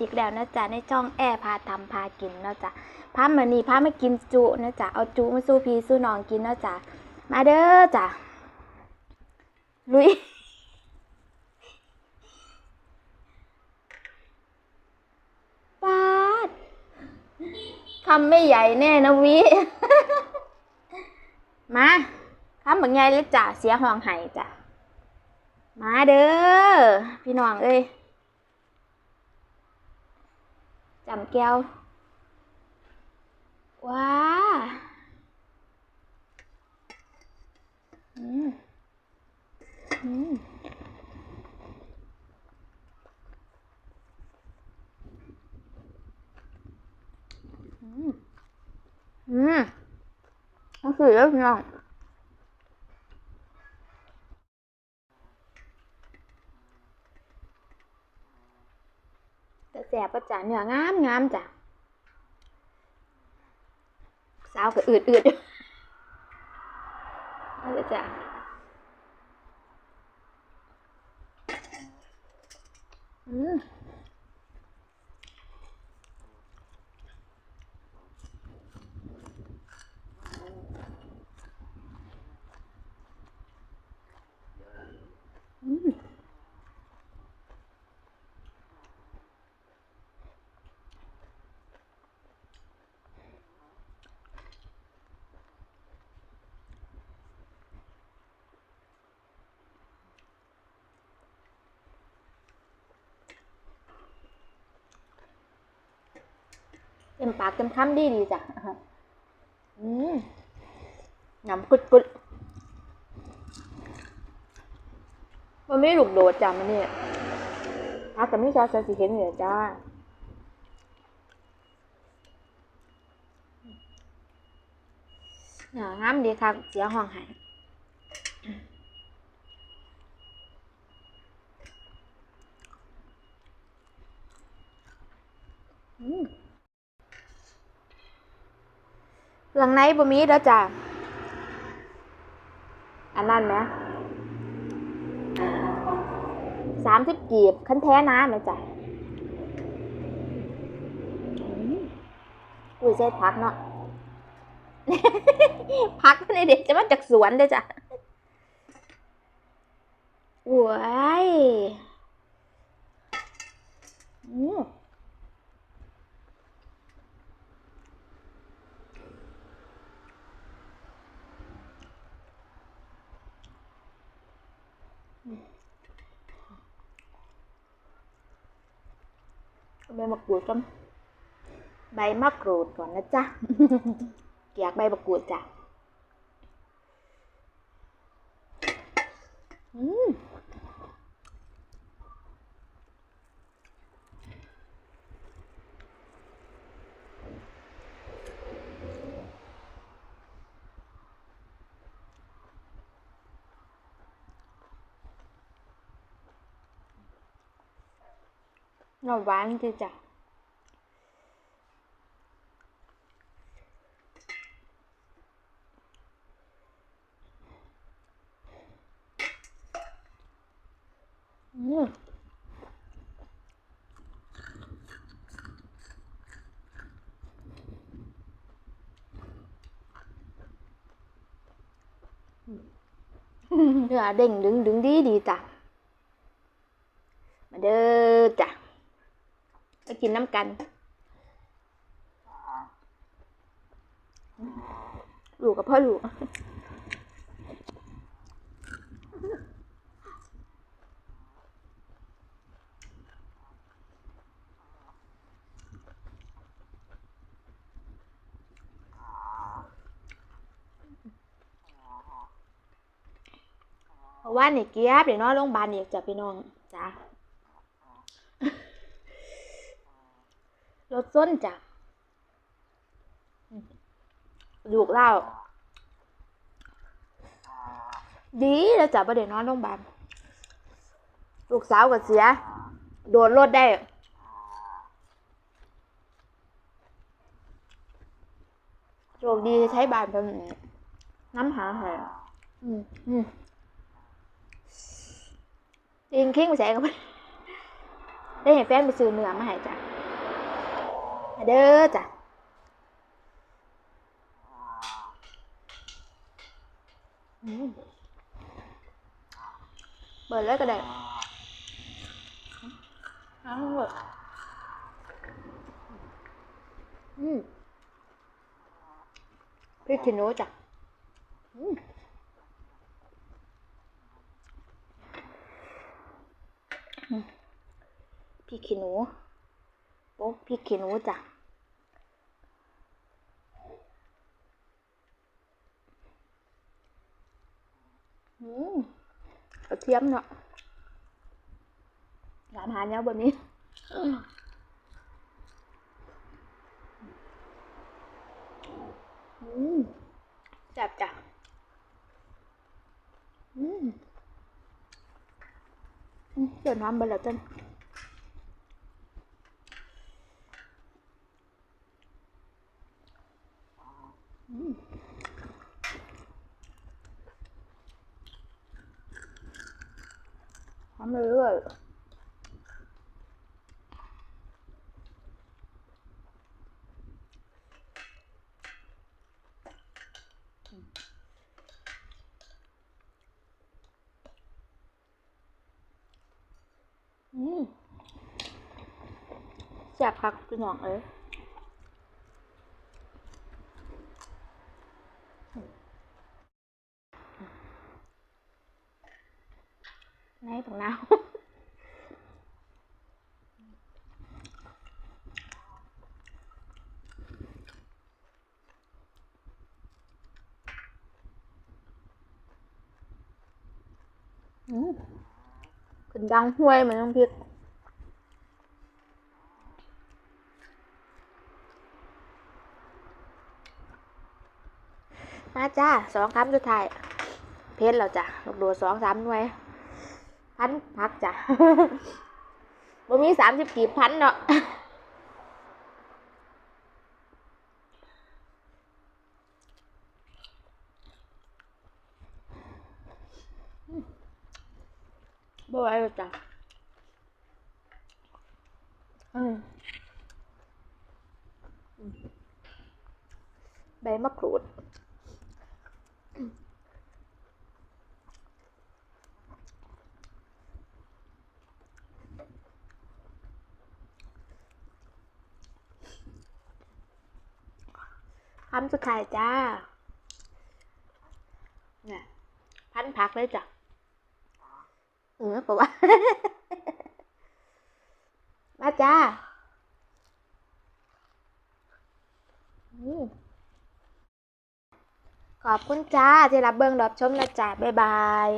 อีกแล้วนะจ๊ะในช่องแอร์พาทำพากินนะจ๊ะพามานี่พามากินจุนะจ๊ะเอาจุมาสู้พีสู้น้องกินนะจ๊ะมาเด้อจ้ะลุยปาดคำไม่ใหญ่แน่นะวิมาคำแบางเลยจ้ะเสียห้องไห้จ้ะมาเด้อพี่น้องเอ้ย จำแก้วว้าอืมอืมอืมอืมมันคือ แล้วพี่น้องแต่แสบประจาเนื้องามงามจ้ะสาวก็อืดอืดอยู่เอาเลยจ้ะอืมอืม เต็มปากเต็มคำดีดีจ้ะอืมหนำกุดกุดมันไม่หลุกโดดจ้ะมันเนี่ยพักกับมิชาใส่สีเข็นเหนือจ้าเนื้องามดีครับ เสียห้องหายอืม เครื่องในบ่มีแล้วจ้ะ อันนั้นไหมสามสิบกีบคันแท้น้ำไหมจ้ะอืมอุ้ยใส่พักเนาะพักในเด็กจะมาจากสวนเด้อจ้ะว้ายอืม ใบมะกรูดก่อนใบมะกรูดก่อนนะจ๊ะเกียกใบมะกรูดจ้ะอืม หน่อหวานจริงจ้ะอืมเนื้อเด้งดึงดึงดีดี จะกินน้ำกันลูกกับพ่อลูกเพราะว่านี่เกียบเดี๋ยวนอนโรงพยาบาลอีกจ้ะพี่น้องจ้ะ รถส้นจ้ะลูกเล่า ดีแล้วจ้ะประเดี๋ยวนอนโรงพยาบาลลูกสาวก็เสีย โดนรถได้โชคดีใช้บานเป็นน้ำหาแหงอืมอืมตีนคิงไปใส่กันได้เห็นแฟนไปซื้อเนื้อมาให้จ้ะ เด้อจ้ะเปิดเลยก็ได้เอ้าวเดอืมพริกขี้หนูจ้ะอืมพริกขี้หนูโป๊ะพริกขี้หนูจ้ะ กระเทียมเนาะร้านอาหารเนี้ยแบบนี้อืมแซ่บจ้ะอืมเดี๋ยวน้ำไปแล้วจ้ะอืม หอมเลยเลยอืมแซ่บคักพี่น้องเอ้ย ในตรงน้ำอืมขึ้นดังห้วยเหมือนน้ำพริกมาจ้าสองคำสุดท้าย เพชรเราจ้ะลูกดดสองสามหน่วย พันพักจ้ะบ่มีสามสิบกีบพันเนาะบ่ไหวแล้วจ้ะอืมอืมใบมะกรูด คำสุดท้ายจ้า เนี่ย พันพักเลยจ้ะ เออบอกว่า มาจ้าขอบคุณจ้าที่รับเบิงรับชมนะจ้าบ๊ายบาย